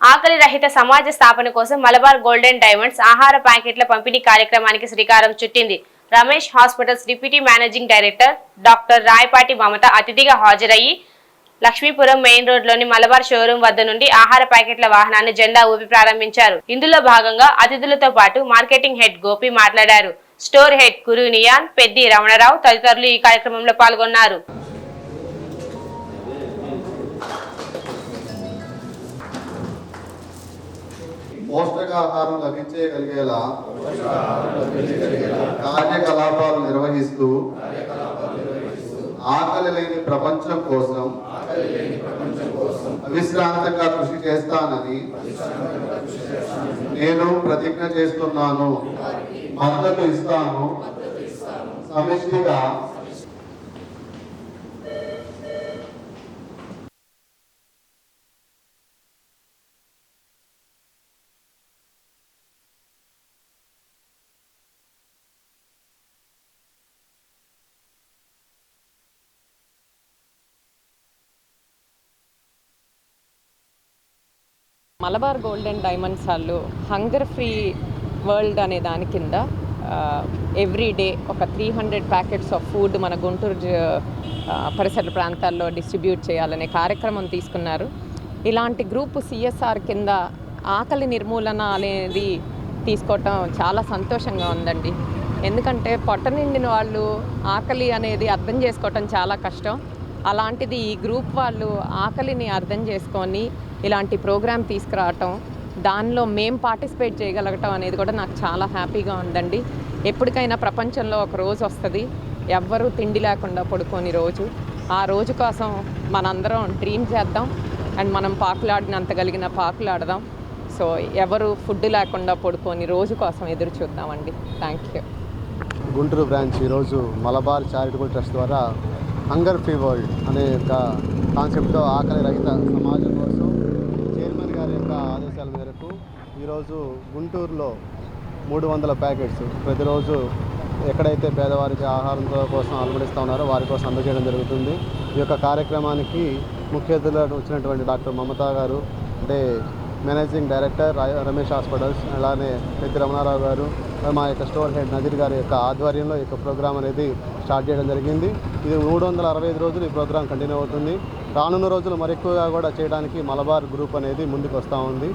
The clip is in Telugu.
ఆకలి రహిత సమాజ స్థాపన కోసం మలబార్ గోల్డెన్ డైమండ్స్ ఆహార ప్యాకెట్ల పంపిణీ కార్యక్రమానికి శ్రీకారం చుట్టింది. Ramesh Hospitals deputy managing director doctor Rayapati Mamata అతిథిగా హాజరయ్యి లక్ష్మీపురం మెయిన్ రోడ్లోని మలబార్ షోరూం వద్ద నుండి ఆహార ప్యాకెట్ల వాహనాన్ని జెండా ఊపి ప్రారంభించారు. ఇందులో భాగంగా అతిథులతో పాటు మార్కెటింగ్ హెడ్ గోపి మాట్లాడారు. స్టోర్ హెడ్ కురు నియాన్ పెద్ది రమణరావు తదితరులు ఈ కార్యక్రమంలో పాల్గొన్నారు. పోషకాహారం లభించగలిగేలా కార్యకలాపాలు నిర్వహిస్తూ ఆకలి లేని ప్రపంచం కోసం అవిశ్రాంతంగా కృషి చేస్తానని నేను ప్రతిజ్ఞ చేస్తున్నాను. మద్దతు ఇస్తాను. సమిష్టిగా మలబార్ గోల్డ్ అండ్ డైమండ్స్ వాళ్ళు హంగర్ ఫ్రీ వరల్డ్ అనే దాని కింద ఎవ్రీ డే ఒక three hundred packets of food మన గుంటూరు జ- పరిసర ప్రాంతాల్లో డిస్ట్రిబ్యూట్ చేయాలనే కార్యక్రమం తీసుకున్నారు. ఇలాంటి గ్రూప్ సిఎస్ఆర్ కింద ఆకలి నిర్మూలన అనేది తీసుకోవటం చాలా సంతోషంగా ఉందండి. ఎందుకంటే పొట్ట నిండిన వాళ్ళు ఆకలి అనేది అర్థం చేసుకోవటం చాలా కష్టం. అలాంటిది ఈ గ్రూప్ వాళ్ళు ఆకలిని అర్థం చేసుకొని ఇలాంటి ప్రోగ్రామ్ తీసుకురావటం దానిలో మేం పార్టిసిపేట్ చేయగలగటం అనేది కూడా నాకు చాలా హ్యాపీగా ఉందండి. ఎప్పటికైనా ప్రపంచంలో ఒక రోజు వస్తుంది. ఎవ్వరూ తిండి లేకుండా పడుకోని రోజు. ఆ రోజు కోసం మనందరం డ్రీమ్ చేద్దాం. అండ్ మనం పాకులాడినంత కలిగిన పాకులాడదాం. సో ఎవరు ఫుడ్ లేకుండా పడుకొని రోజు కోసం ఎదురు చూద్దామండి. థ్యాంక్ యూ గుంటూరు బ్రాంచ్ ఈరోజు మలబార్ చారిటబుల్ ట్రస్ట్ ద్వారా హంగర్ ఫ్రీ వరల్డ్ అనే యొక్క కాన్సెప్ట్తో ఆకలి రహిత సమాజం కోసం చైర్మన్ గారి యొక్క ఆదేశాల మేరకు ఈరోజు గుంటూరులో మూడు వందల ప్యాకెట్స్ ప్రతిరోజు ఎక్కడైతే పేదవారికి ఆహారంతో కోసం అలమడిస్తూ ఉన్నారో వారి కోసం అందజేయడం జరుగుతుంది. ఈ యొక్క కార్యక్రమానికి ముఖ్య అతిథులుగా వచ్చినటువంటి డాక్టర్ మమతా గారు అంటే మేనేజింగ్ డైరెక్టర్ రమేష్ హాస్పిటల్స్ అలానే పెద్ది రమణారావు గారు మా యొక్క స్టోర్ హెడ్ నజీర్ గారి యొక్క ఆధ్వర్యంలో ఈ యొక్క ప్రోగ్రామ్ అనేది స్టార్ట్ చేయడం జరిగింది. ఇది మూడు వందల అరవై ఐదు రోజులు ఈ ప్రోగ్రామ్ కంటిన్యూ అవుతుంది. రానున్న రోజులు మరెక్కువగా కూడా చేయడానికి మలబార్ గ్రూప్ అనేది ముందుకు వస్తూ ఉంది.